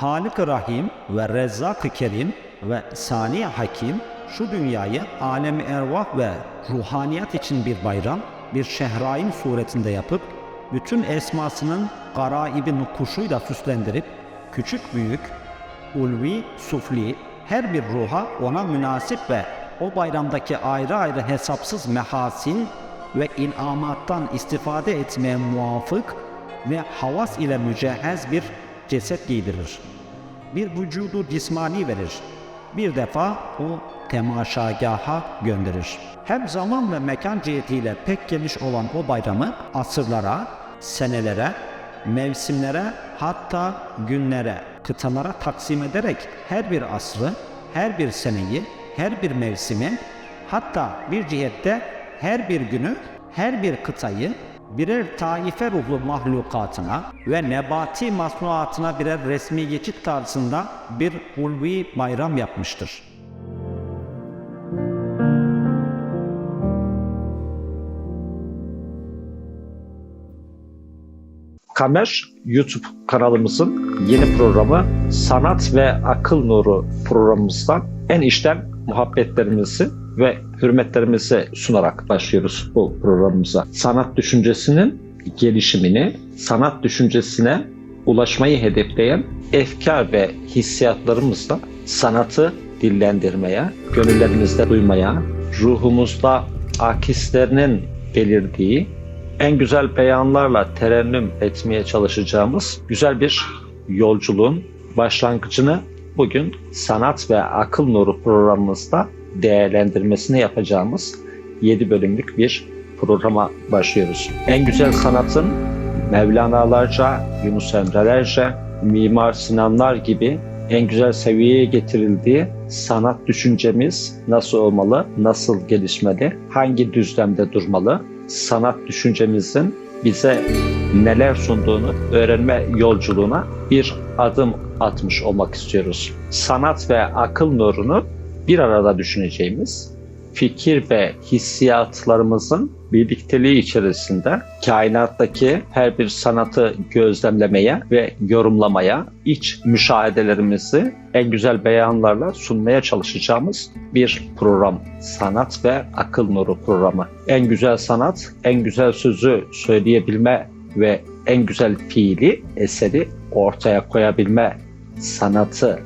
Halik-ı Rahim ve Rezzak-ı Kerim ve Sani Hakim şu dünyayı alemi ervah ve ruhaniyat için bir bayram, bir şehrain suretinde yapıp bütün esmasının garaibi kuşuyla süslendirip küçük büyük, ulvi, sufli her bir ruha ona münasip ve o bayramdaki ayrı ayrı hesapsız mehasin ve inamattan istifade etmeye muvafık ve havas ile mücehhez bir ceset giydirir. Bir vücudu cismani verir. Bir defa o temaşagaha gönderir. Hem zaman ve mekan cihetiyle pek geniş olan o bayramı asırlara, senelere, mevsimlere hatta günlere, kıtalara taksim ederek her bir asrı, her bir seneyi, her bir mevsimi hatta bir cihette her bir günü, her bir kıtayı birer taife ruhlu mahlukatına ve nebati masnuatına birer resmi geçit tarzında bir ulvi bayram yapmıştır. Kamer YouTube kanalımızın yeni programı Sanat ve Akıl Nuru programımızdan en içten muhabbetlerimizi ve hürmetlerimizi sunarak başlıyoruz bu programımıza. Sanat düşüncesinin gelişimini, sanat düşüncesine ulaşmayı hedefleyen efkar ve hissiyatlarımızla sanatı dillendirmeye, gönüllerimizde duymaya, ruhumuzda akislerinin belirdiği en güzel beyanlarla terennüm etmeye çalışacağımız güzel bir yolculuğun başlangıcını bugün Sanat ve Akıl Nuru programımızda değerlendirmesini yapacağımız 7 bölümlük bir programa başlıyoruz. En güzel sanatın Mevlana'larca, Yunus Emre'lerce, Mimar Sinanlar gibi en güzel seviyeye getirildiği sanat düşüncemiz nasıl olmalı, nasıl gelişmeli, hangi düzlemde durmalı, sanat düşüncemizin bize neler sunduğunu öğrenme yolculuğuna bir adım atmış olmak istiyoruz. Sanat ve akıl nurunu bir arada düşüneceğimiz, fikir ve hissiyatlarımızın birlikteliği içerisinde kainattaki her bir sanatı gözlemlemeye ve yorumlamaya, iç müşahedelerimizi en güzel beyanlarla sunmaya çalışacağımız bir program. Sanat ve Akıl Nuru programı. En güzel sanat, en güzel sözü söyleyebilme ve en güzel fiili, eseri ortaya koyabilme sanatı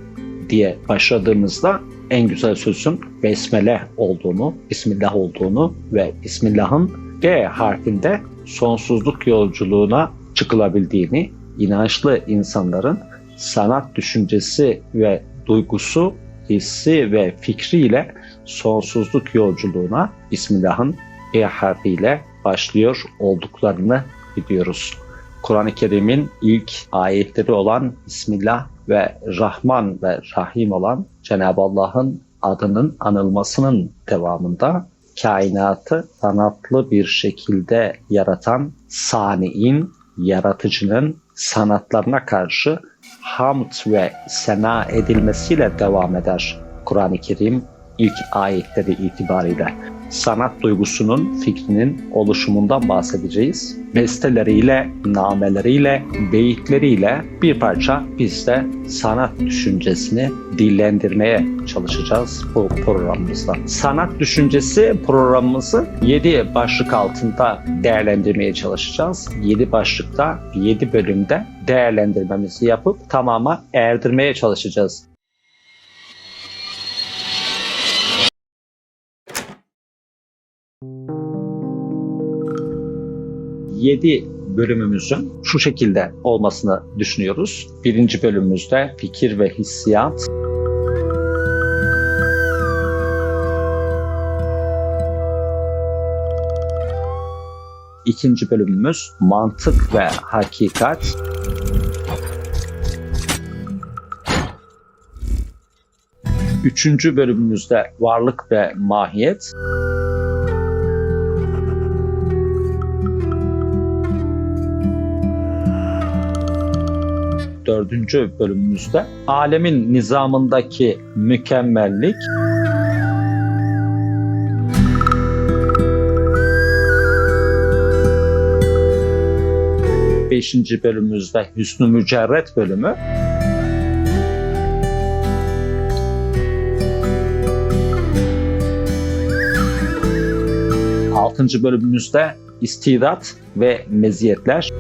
diye başladığımızda en güzel sözün besmele olduğunu, Bismillah olduğunu ve Bismillah'ın D harfinde sonsuzluk yolculuğuna çıkılabildiğini, inançlı insanların sanat düşüncesi ve duygusu, hissi ve fikriyle sonsuzluk yolculuğuna Bismillah'ın E harfiyle başlıyor olduklarını biliyoruz. Kur'an-ı Kerim'in ilk ayetleri olan Bismillah ve Rahman ve Rahim olan Cenab-ı Allah'ın adının anılmasının devamında kainatı sanatlı bir şekilde yaratan sani'in, yaratıcının sanatlarına karşı hamd ve sena edilmesiyle devam eder Kur'an-ı Kerim ilk ayetleri itibariyle sanat duygusunun, fikrinin oluşumundan bahsedeceğiz. Besteleriyle, nameleriyle, beyitleriyle bir parça biz de sanat düşüncesini dillendirmeye çalışacağız bu programımızda. Sanat düşüncesi programımızı 7 başlık altında değerlendirmeye çalışacağız. 7 başlıkta 7 bölümde değerlendirmemizi yapıp tamama erdirmeye çalışacağız. 7 bölümümüzün şu şekilde olmasını düşünüyoruz. Birinci bölümümüzde fikir ve hissiyat. İkinci bölümümüz mantık ve hakikat. Üçüncü bölümümüzde varlık ve mahiyet. dördüncü bölümümüzde alemin nizamındaki mükemmellik beşinci bölümümüzde Hüsnü Mücerret bölümü altıncı bölümümüzde istidat ve meziyetler.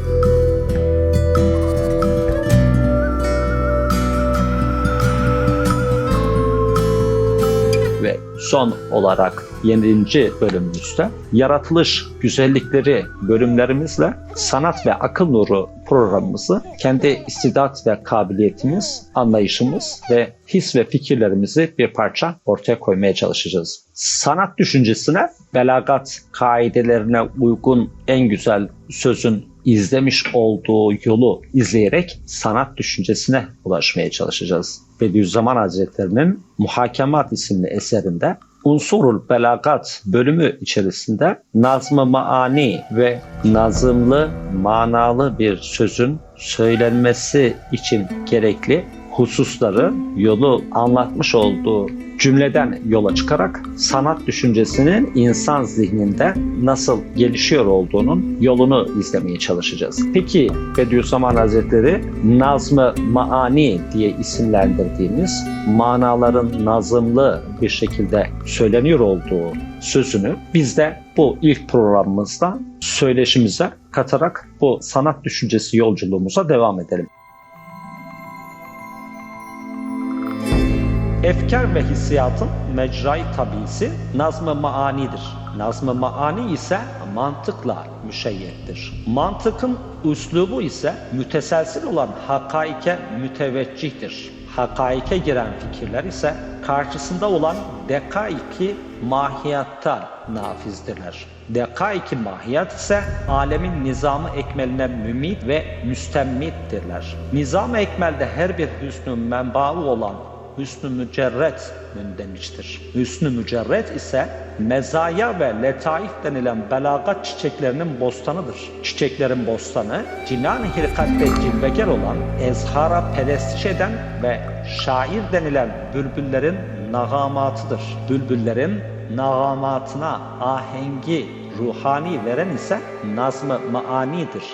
Son olarak 7. bölümümüzde yaratılış güzellikleri bölümlerimizle sanat ve akıl nuru programımızı kendi istidat ve kabiliyetimiz, anlayışımız ve his ve fikirlerimizi bir parça ortaya koymaya çalışacağız. Sanat düşüncesine belagat kaidelerine uygun en güzel sözün izlemiş olduğu yolu izleyerek sanat düşüncesine ulaşmaya çalışacağız. Bediüzzaman Hazretleri'nin Muhakemat isimli eserinde Unsurul Belagat bölümü içerisinde nazm-ı maani ve nazımlı, manalı bir sözün söylenmesi için gerekli hususları yolu anlatmış olduğu cümleden yola çıkarak sanat düşüncesinin insan zihninde nasıl gelişiyor olduğunun yolunu izlemeye çalışacağız. Peki Bediüzzaman Hazretleri nazm-ı maani diye isimlendirdiğimiz manaların nazımlı bir şekilde söyleniyor olduğu sözünü biz de bu ilk programımızda söyleşimize katarak bu sanat düşüncesi yolculuğumuza devam edelim. Efkar ve hissiyatın mecrai tabisi nazm-ı maanidir. Nazm-ı maani ise mantıkla müşeyyettir. Mantıkın üslubu ise müteselsil olan hakaike müteveccihtir. Hakaike giren fikirler ise karşısında olan dekaiki mahiyatta nafizdirler. Dekaiki mahiyat ise alemin nizamı ekmeline mümid ve müstemmittirler. Nizam-ı ekmelde her bir hüsnün menbaı olan hüsnü mücerret mündemiştir. Hüsnü mücerret ise mezaya ve letaif denilen belagat çiçeklerinin bostanıdır. Çiçeklerin bostanı cinan-ı hilkatte cilveger olan ezhara perestiş eden ve şair denilen bülbüllerin nagamatıdır. Bülbüllerin nagamatına ahengi ruhani veren ise nazm-ı maanidir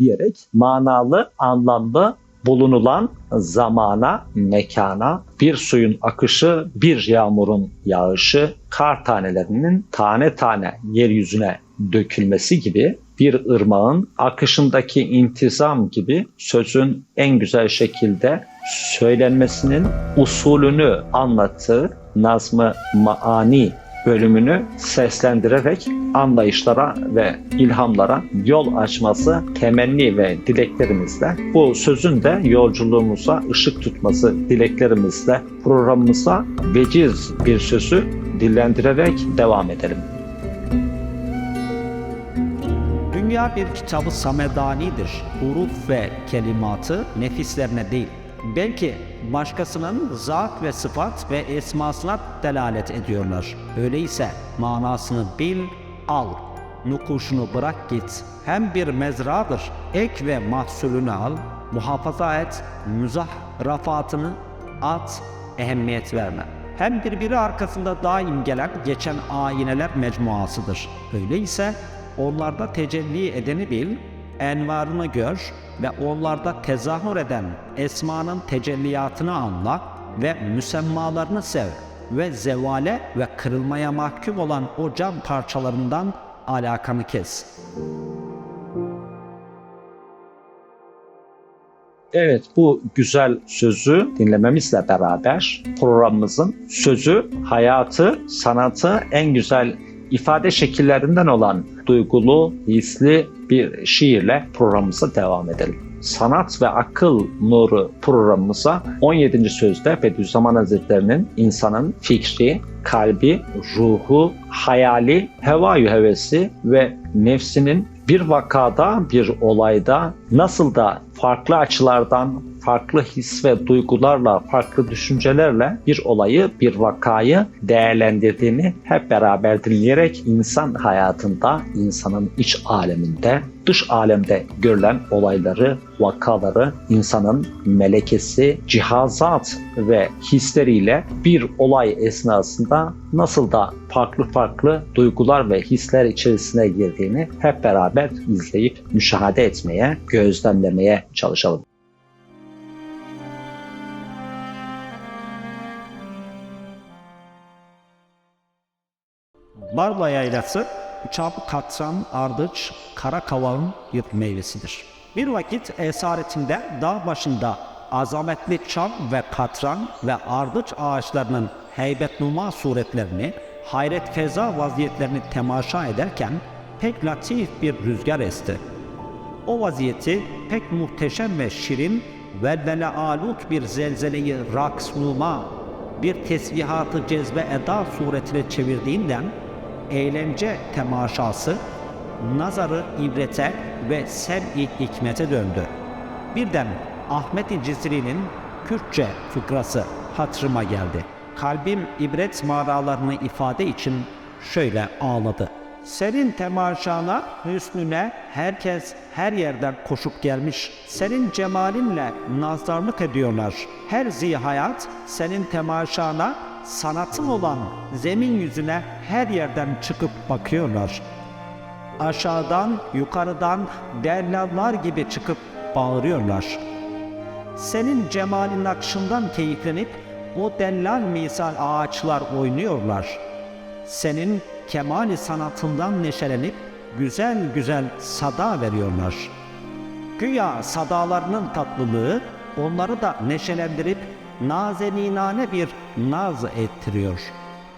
diyerek manalı, anlamlı bulunulan zamana, mekana, bir suyun akışı, bir yağmurun yağışı, kar tanelerinin tane tane yeryüzüne dökülmesi gibi bir ırmağın akışındaki intizam gibi sözün en güzel şekilde söylenmesinin usulünü anlattığı nazmı maani bölümünü seslendirerek anlayışlara ve ilhamlara yol açması temenni ve dileklerimizle bu sözün de yolculuğumuza ışık tutması dileklerimizle programımıza veciz bir sözü dillendirerek devam edelim. Dünya bir kitabı samedanidir. Huruf ve kelimatı nefislerine değil, belki başkasının zat ve sıfat ve esmasına delalet ediyorlar. Öyleyse manasını bil, al. Nukuşunu bırak git. Hem bir mezradır. Ek ve mahsulünü al. Muhafaza et. Müzah rafatını at. Ehemmiyet verme. Hem birbiri arkasında daim gelen geçen ayineler mecmuasıdır. Öyleyse onlarda tecelli edeni bil, envarını gör ve onlarda tezahür eden esmanın tecelliyatını anla ve müsemmalarını sev ve zevale ve kırılmaya mahkum olan o cam parçalarından alakanı kes. Evet bu güzel sözü dinlememizle beraber programımızın sözü, hayatı, sanatı en güzel ifade şekillerinden olan duygulu, hisli bir şiirle programımıza devam edelim. Sanat ve Akıl Nuru programımıza 17. sözde Bediüzzaman Hazretleri'nin insanın fikri, kalbi, ruhu, hayali, hevayü hevesi ve nefsinin bir vakada, bir olayda nasıl da farklı açılardan, farklı his ve duygularla, farklı düşüncelerle bir olayı, bir vakayı değerlendirdiğini hep beraber dinleyerek insan hayatında, insanın iç aleminde, dış alemde görülen olayları, vakaları, insanın melekesi, cihazat ve hisleriyle bir olay esnasında nasıl da farklı farklı duygular ve hisler içerisine girdiğini hep beraber izleyip müşahede etmeye, gözlemlemeye çalışalım. Barla yaylası çam, katran, ardıç, kara kavağın bir meyvesidir. Bir vakit esaretinde dağ başında azametli çam ve katran ve ardıç ağaçlarının heybetnuma suretlerini, hayret feza vaziyetlerini temaşa ederken pek latif bir rüzgar esti. O vaziyeti pek muhteşem ve şirin velvele alut bir zelzeleyi raks numa, bir tesbihatı cezbe eda suretine çevirdiğinden eğlence temaşası nazarı ibrete ve sem-i hikmete döndü. Birden Ahmet-i Cizri'nin Kürtçe fıkrası hatırıma geldi. Kalbim ibret mağaralarını ifade için şöyle ağladı. Senin temaşana, hüsnüne herkes her yerden koşup gelmiş. Senin cemalinle nazarlık ediyorlar. Her zihayat senin temaşana, sanatın olan zemin yüzüne her yerden çıkıp bakıyorlar. Aşağıdan, yukarıdan derlallar gibi çıkıp bağırıyorlar. Senin cemalin akşından keyiflenip o dellal misal ağaçlar oynuyorlar. Senin kemali sanatından neşelenip güzel güzel sada veriyorlar. Güya sadalarının tatlılığı onları da neşelendirip nazeninane bir naz ettiriyor.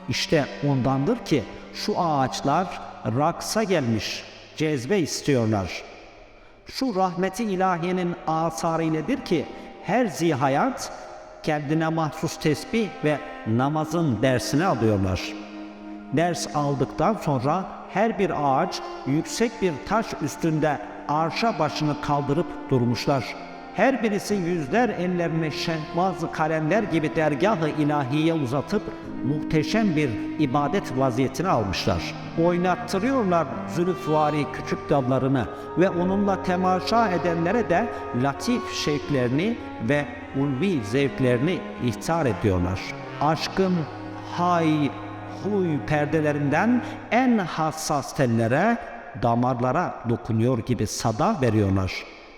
İşte ondandır ki şu ağaçlar raksa gelmiş, cezbe istiyorlar. Şu rahmeti ilahiyenin asarı nedir ki her zihayat kendine mahsus tesbih ve namazın dersini alıyorlar. Ders aldıktan sonra her bir ağaç yüksek bir taş üstünde arşa başını kaldırıp durmuşlar. Her birisi yüzler ellerini şehbaz kalemler gibi dergah-ı ilahiye uzatıp muhteşem bir ibadet vaziyetine almışlar. Oynattırıyorlar zülüfvari küçük dallarını ve onunla temaşa edenlere de latif şevklerini ve ulvi zevklerini ihtar ediyorlar. Aşkın hay, huy perdelerinden en hassas tellere, damarlara dokunuyor gibi sada veriyorlar.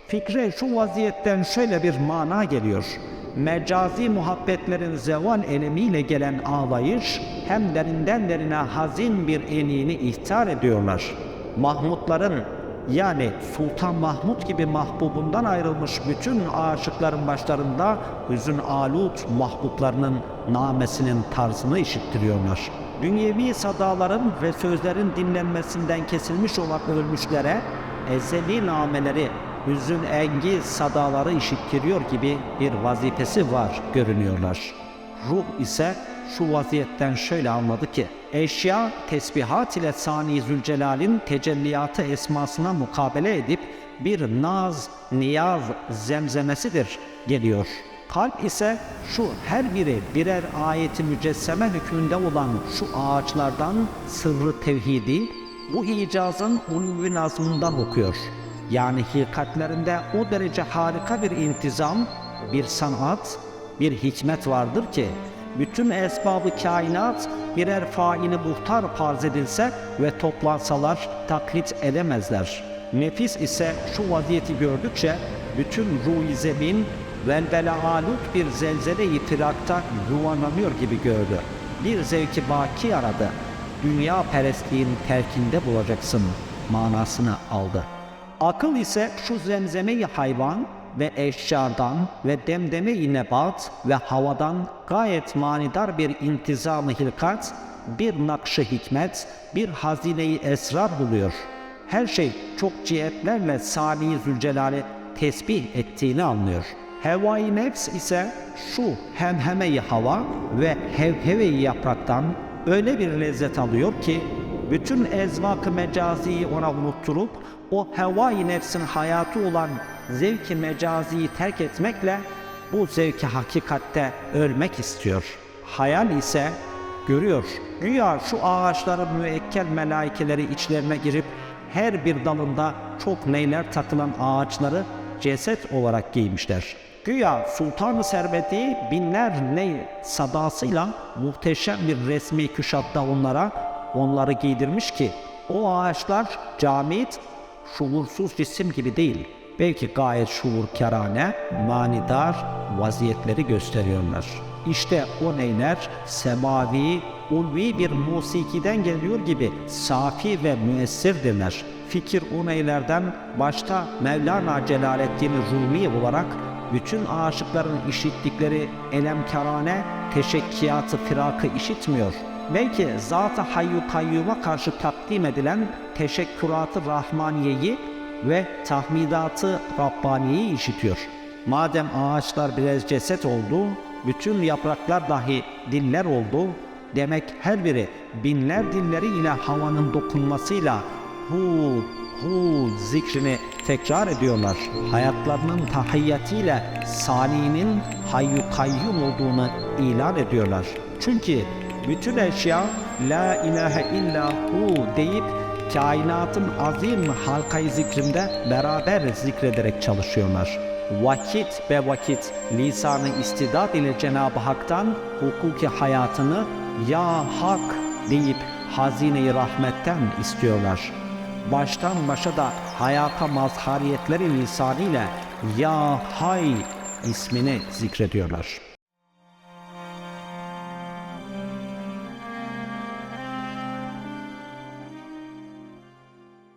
Fikre şu vaziyetten şöyle bir mana geliyor. Mecazi muhabbetlerin zeval elemiyle gelen ağlayış, hem derinden derine hazin bir enini ihtar ediyorlar. Mahmutların yani Sultan Mahmud gibi mahbubundan ayrılmış bütün aşıkların başlarında hüzün alut mahbublarının namesinin tarzını işittiriyorlar. Dünyevi sadaların ve sözlerin dinlenmesinden kesilmiş olan ölmüşlere ezeli nameleri hüzün engiz sadaları işittiriyor gibi bir vazifesi var görünüyorlar. Ruh ise şu vaziyetten şöyle anladı ki, eşya tesbihat ile Sani Zülcelal'in tecelliyatı esmasına mukabele edip bir naz, niyaz zemzemesidir geliyor. Kalp ise şu her biri birer ayeti mücesseme hükmünde olan şu ağaçlardan sırrı tevhidi, bu icazın ulvi nazmından okuyor. Yani hilkatlerinde o derece harika bir intizam, bir sanat, bir hikmet vardır ki bütün esbabı kainat birer faili muhtar farz edilse ve toplansalar taklit edemezler. Nefis ise şu vaziyeti gördükçe bütün ruh zemin velvele alut bir zelzele-i firakta yuvarlanıyor gibi gördü. Bir zevki baki aradı. Dünya perestliğin terkinde bulacaksın manasını aldı. Akıl ise şu zemzeme-i hayvan ve eşyadan ve demdeme-i nebat ve havadan gayet manidar bir intizam-ı hilkat, bir nakşı hikmet, bir hazine-i esrar buluyor. Her şey çok cihetlerle Sani Zülcelal'i tesbih ettiğini anlıyor. Hevai nefs ise şu hemheme-i hava ve hevheve-i yapraktan öyle bir lezzet alıyor ki bütün ezvak-ı mecaziyi ona unutturup o hevai nefsin hayatı olan zevki mecaziyi terk etmekle bu zevki hakikatte ölmek istiyor. Hayal ise görüyor. Güya şu ağaçların müekkel melaikeleri içlerine girip her bir dalında çok neyler takılan ağaçları ceset olarak giymişler. Güya Sultan-ı Serveti binler ney sadasıyla muhteşem bir resmi küşatta onlara onları giydirmiş ki o ağaçlar camit, şuursuz cisim gibi değil. Belki gayet şuurkarane, manidar vaziyetleri gösteriyorlar. İşte o neyler semavi ulvi bir musikiden geliyor gibi safi ve müessirdirler. Fikir uneylerden başta Mevlana Celaleddin Rumi olarak bütün aşıkların işittikleri elemkarane teşekkiyatı firakı işitmiyor. Belki Zat-ı Hayyu Kayyum'a karşı takdim edilen teşekküratı Rahmaniye'yi ve tahmidatı Rabbaniye'yi işitiyor. Madem ağaçlar birer ceset oldu, bütün yapraklar dahi diller oldu, demek her biri binler dilleri ile havanın dokunmasıyla hu hu zikrini tekrar ediyorlar. Hayatlarının tahiyyatıyla Sani'nin hayyu kayyum olduğunu ilan ediyorlar. Çünkü bütün eşya La ilahe illa hu deyip kainatın azim halkayı zikrinde beraber zikrederek çalışıyorlar. Vakit ve vakit lisanı istidat ile Cenab-ı Hak'tan hukuki hayatını Ya Hak deyip hazine-i rahmetten istiyorlar. Baştan başa da hayata mazhariyetleri lisanıyla Ya Hay ismini zikrediyorlar.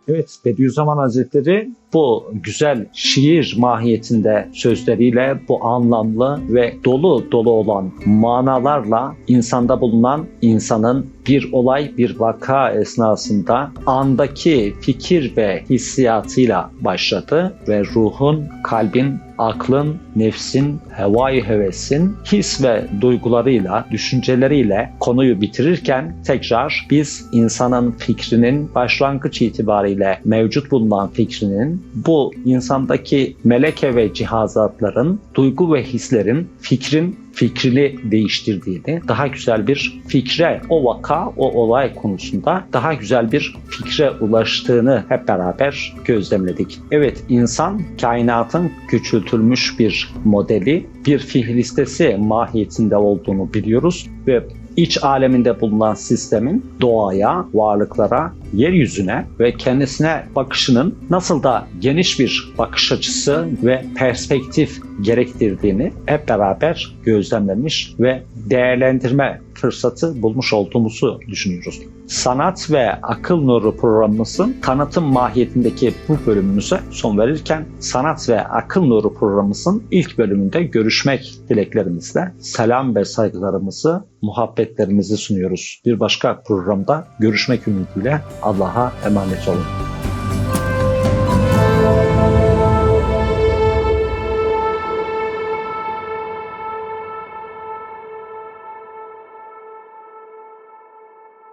Evet, Bediüzzaman Hazretleri bu güzel şiir mahiyetinde sözleriyle bu anlamlı ve dolu dolu olan manalarla insanda bulunan insanın bir olay, bir vaka esnasında andaki fikir ve hissiyatıyla başladı ve ruhun, kalbin, aklın, nefsin, hevai hevesin his ve duygularıyla, düşünceleriyle konuyu bitirirken tekrar biz insanın fikrinin başlangıç itibariyle mevcut bulunan fikrinin bu insandaki meleke ve cihazatların, duygu ve hislerin, fikrin fikrini değiştirdiğini, daha güzel bir fikre, o vaka, o olay konusunda daha güzel bir fikre ulaştığını hep beraber gözlemledik. Evet, insan kainatın küçültülmüş bir modeli, bir fihristesi mahiyetinde olduğunu biliyoruz ve iç aleminde bulunan sistemin doğaya, varlıklara, yeryüzüne ve kendisine bakışının nasıl da geniş bir bakış açısı ve perspektif gerektirdiğini hep beraber gözlemlemiş ve değerlendirme fırsatı bulmuş olduğumuzu düşünüyoruz. Sanat ve Akıl Nuru programımızın tanıtım mahiyetindeki bu bölümümüze son verirken Sanat ve Akıl Nuru programımızın ilk bölümünde görüşmek dileklerimizle selam ve saygılarımızı, muhabbetlerimizi sunuyoruz. Bir başka programda görüşmek ümidiyle Allah'a emanet olun.